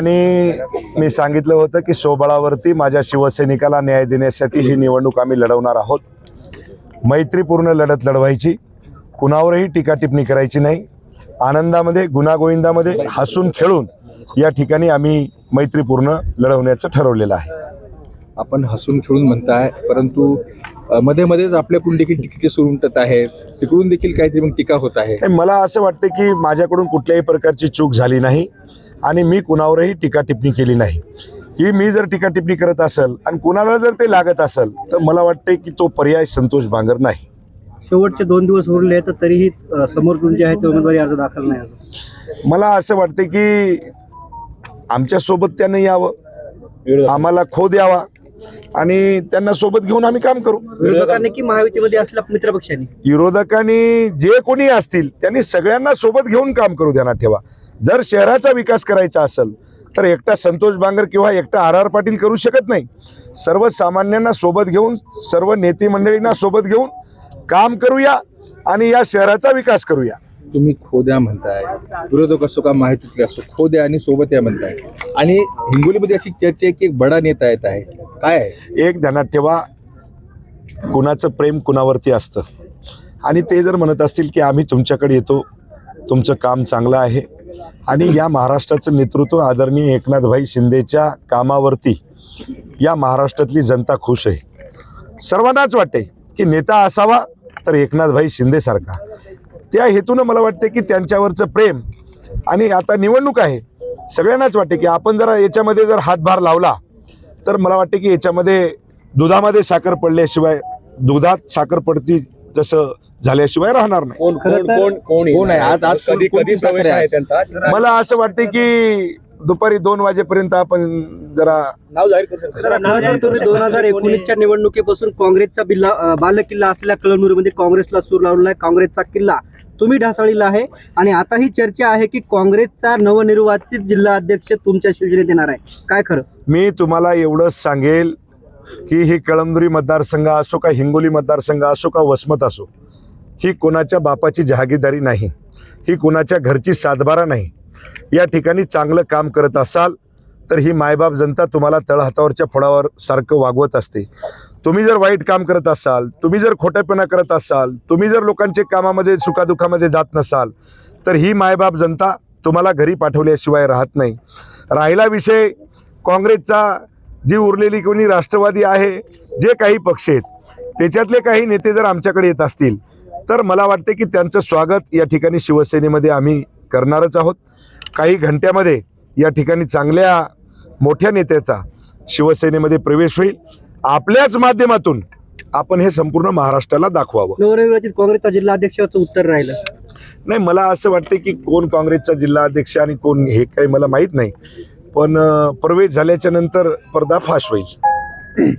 ठिकाणी मी सांगितलं होतं की सोबळावरती माझ्या शिवसैनिकाला न्याय देण्यासाठी ही निवडणूक आम्ही लढवणार आहोत. मैत्रीपूर्ण लढत लढवायची. कुणावरही टीका टिप्पणी करायची नाही. आनंदामध्ये गुणागोविंदामध्ये हसून खेळून या ठिकाणी आम्ही मैत्रीपूर्ण लढवण्याचं ठरवलेलं आहे. आपण हसून खेळून म्हणताय परंतु मध्ये मध्येच आपल्याकडून देखील टीकेचे सुरू उमटत आहे. तिकडून देखील काहीतरी मग टीका होत आहे. मला असं वाटतं की माझ्याकडून कुठल्याही प्रकारची चूक झाली नाही. आणि मी कुणावरही टीका टिप्पणी केली नाही. की मी जर टीका टिप्पणी करत असेल आणि कुणाला जर ते लागत असेल तर मला वाटते की तो पर्याय संतोष बांगर नाही. शेवटचे दोन दिवस उरले तर तरीही समोरून जे आहे ते उमेदवारी अर्ज दाखल नाही अजून. मला असं वाटतं की आमच्यासोबत त्यानं यावं. आम्हाला खो द्यावा आणि त्यांना सोबत घेऊन आम्ही काम करू. विरोधकांनी की महायुतीमध्ये असल्या मित्रपक्षांनी विरोधकांनी जे कोणी असतील त्यांनी सगळ्यांना सोबत घेऊन काम करू देणार ठेवा. जर शहराचा विकास करायचा असेल तर एकटा संतोष बांगर किंवा एकटा आर आर पाटील करू शकत नाही. सर्वसामान्यांना सोबत घेऊन सर्व नेते मंडळींना सोबत घेऊन काम करूया आणि या शहराचा विकास करूया. तुम्ही खोद्या म्हणताय. विरोधक असो का माहितीतले असो खोद्या आणि सोबत या म्हणताय. आणि हिंगोलीमध्ये अशी चर्चा आहे की एक बडा नेता येत आहे. काय एक ध्यानात ठेवा कुणाचं प्रेम कुणावरती असतं? आणि ते जर म्हणत असतील की आम्ही तुमच्याकडे येतो तुमचं काम चांगलं आहे. आणि या महाराष्ट्राचं नेतृत्व आदरणीय एकनाथभाई शिंदेच्या कामावरती या महाराष्ट्रातली जनता खुश आहे. सर्वांनाच वाटते की नेता असावा तर एकनाथभाई शिंदेसारखा. त्या हेतूनं मला वाटते की त्यांच्यावरचं प्रेम आणि आता निवडणूक आहे सगळ्यांनाच वाटते की आपण जरा याच्यामध्ये जर हातभार लावला तर मला वाटते की याच्यामध्ये दुधामध्ये साखर पडल्याशिवाय दुधात साखर पडती जसं झाल्याशिवाय राहणार नाही. कोण खरं तर- कोण कोण कोण आहे? आज आज कधी कधी प्रवेश आहे त्यांचा? मला असं वाटते की दुपारी दोन वाजेपर्यंत आपण जरा नाव जाहीर तुम्ही दोन हजार एकोणीसच्या निवडणुकीपासून काँग्रेसचा बिल्ला बालेकिल्ला असलेल्या कळमनुरीमध्ये काँग्रेसला सूर लावलेला आहे. काँग्रेसचा किल्ला तुम्ही ढासळीला आहे. आणि आता ही चर्चा आहे की काँग्रेसचा नवनिर्वाचित जिल्हा अध्यक्ष तुमच्या शिवसेनेत येणार आहे. काय खरं? मी तुम्हाला एवढंच सांगेल की ही कळमदुरी मतदारसंघ असो का हिंगोली मतदारसंघ असो का वसमत असो ही कोणाच्या बापाची जहागीरदारी नाही. ही कोणाच्या घरची सातबारा नाही. या ठिकाणी चांगलं काम करत असाल तर ही मायबाप जनता तुम्हाला तळहातावरच्या फोडावर सारखं वागवत असते. तुम्ही जर वाईट काम करत असाल तुम्ही जर खोटेपणा करत असाल तुम्ही जर लोकांचे कामामध्ये सुखादुखामध्ये जात नसाल तर ही मायबाप जनता तुम्हाला घरी पाठवल्याशिवाय राहत नाही. राहिला विषय काँग्रेसचा जी उरलेली कोणी राष्ट्रवादी आहे जे काही पक्ष आहेत त्याच्यातले काही नेते जर आमच्याकडे येत असतील तर मला वाटते की त्यांचं स्वागत या ठिकाणी शिवसेनेमध्ये आम्ही करणारच आहोत. काही घंट्यामध्ये या ठिकाणी चांगल्या मोठ्या नेत्याचा शिवसेनेमध्ये प्रवेश होईल. आपल्याच माध्यमातून आपण हे संपूर्ण महाराष्ट्राला दाखवावं. नवनिर्वाचित काँग्रेसचा जिल्हा अध्यक्षाचं उत्तर राहिलं. नाही मला असं वाटतं की कोण काँग्रेसचा जिल्हा अध्यक्ष आणि कोण हे काही मला माहीत नाही. पण प्रवेश झाल्याच्यानंतर पर्दा फाश होईल.